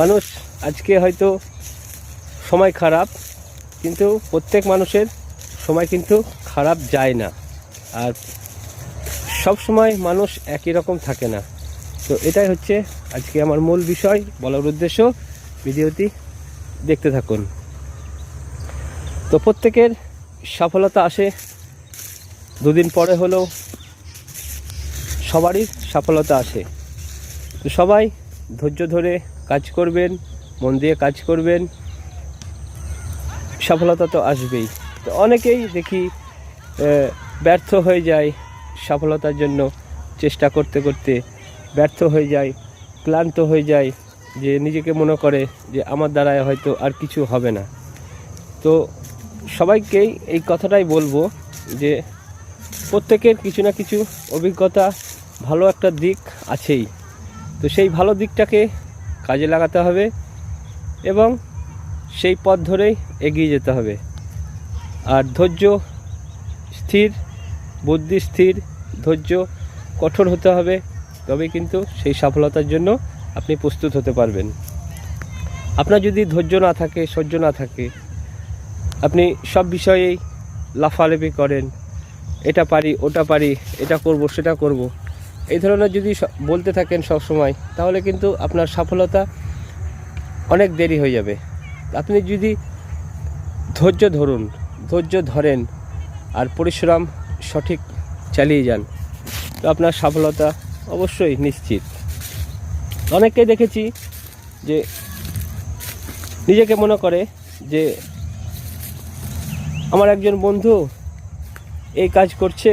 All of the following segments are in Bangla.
মানুষ আজকে হয়তো সময় খারাপ, কিন্তু প্রত্যেক মানুষের সময় কিন্তু খারাপ যায় না। আর সব সময় মানুষ একই রকম থাকে না। তো এটাই হচ্ছে আজকে আমার মূল বিষয় বলার উদ্দেশ্য। ভিডিওটি দেখতে থাকুন। তো প্রত্যেকের সফলতা আসে দুদিন পরে হলেও সবারই সফলতা আসে। তো সবাই ধৈর্য ধরে কাজ করবেন, মন দিয়ে কাজ করবেন। সফলতা তো আসবেই। তো অনেকেই দেখি ব্যর্থ হয়ে যায় সফলতার জন্য। চেষ্টা করতে করতে ব্যর্থ হয়ে যায়, ক্লান্ত হয়ে যায় যে নিজেকে মনে করে যে আমার দ্বারায় হয়তো আর কিছু হবে না। তো সবাইকেই এই কথাটাই বলব যে প্রত্যেকের কিছু না কিছু অভিজ্ঞতা ভালো একটা দিক আছেই। তো সেই ভালো দিকটাকে কাজে লাগাতে হবে এবং সেই পথ ধরেই এগিয়ে যেতে হবে। আর ধৈর্য স্থির, বুদ্ধি স্থির, ধৈর্য কঠোর হতে হবে তবে কিন্তু সেই সফলতার জন্য আপনি প্রস্তুত হতে পারবেন। আপনার যদি ধৈর্য না থাকে, সহ্য না থাকে, আপনি সব বিষয়েই লাফালাফি করেন, এটা পারি, ওটা পারি, এটা করব, সেটা করব এই ধরনের যদি বলতে থাকেন সব সময় তাহলে কিন্তু আপনার সফলতা অনেক দেরি হয়ে যাবে। আপনি যদি ধৈর্য ধরুন, ধৈর্য ধরেন আর পরিশ্রম সঠিক চালিয়ে যান, তো আপনার সফলতা অবশ্যই নিশ্চিত। অনেককে দেখেছি যে নিজেকে মনে করে যে আমার একজন বন্ধু এই কাজ করছে,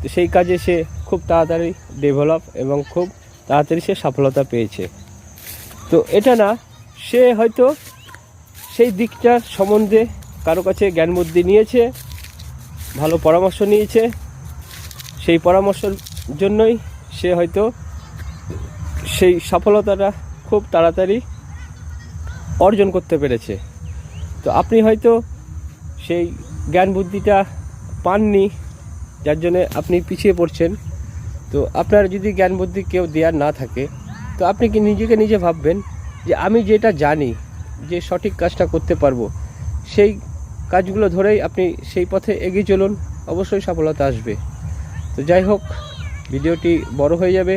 তো সেই কাজে সে খুব তাড়াতাড়ি ডেভেলপ এবং খুব তাড়াতাড়ি সে সফলতা পেয়েছে। তো এটা না, সে হয়তো সেই দিকটার সম্বন্ধে কারও কাছে জ্ঞান বুদ্ধি নিয়েছে, ভালো পরামর্শ নিয়েছে, সেই পরামর্শের জন্যই সে হয়তো সেই সফলতাটা খুব তাড়াতাড়ি অর্জন করতে পেরেছে। তো আপনি হয়তো সেই জ্ঞান বুদ্ধিটা পাননি, যার জন্য আপনি পিছিয়ে পড়ছেন। তো আপনার যদি জ্ঞান বুদ্ধি কেউ দেওয়ার না থাকে, তো আপনি কি নিজেকে নিজে ভাববেন যে আমি যেটা জানি যে সঠিক কাজটা করতে পারব, সেই কাজগুলো ধরেই আপনি সেই পথে এগিয়ে চলুন, অবশ্যই সফলতা আসবে। তো যাই হোক, ভিডিওটি বড় হয়ে যাবে।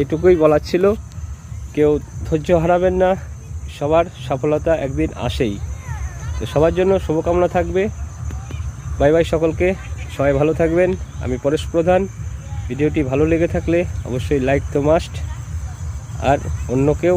এইটুকুই বলার ছিল, কেউ ধৈর্য হারাবেন না, সবার সফলতা একদিন আসেই। তো সবার জন্য শুভকামনা থাকবে। বাই বাই সকলকে, সবাই ভালো থাকবেন। আমি পরেশ প্রধান। ভিডিওটি ভালো লেগে থাকলে অবশ্যই লাইক তো মাস্ট আর অন্য কেউ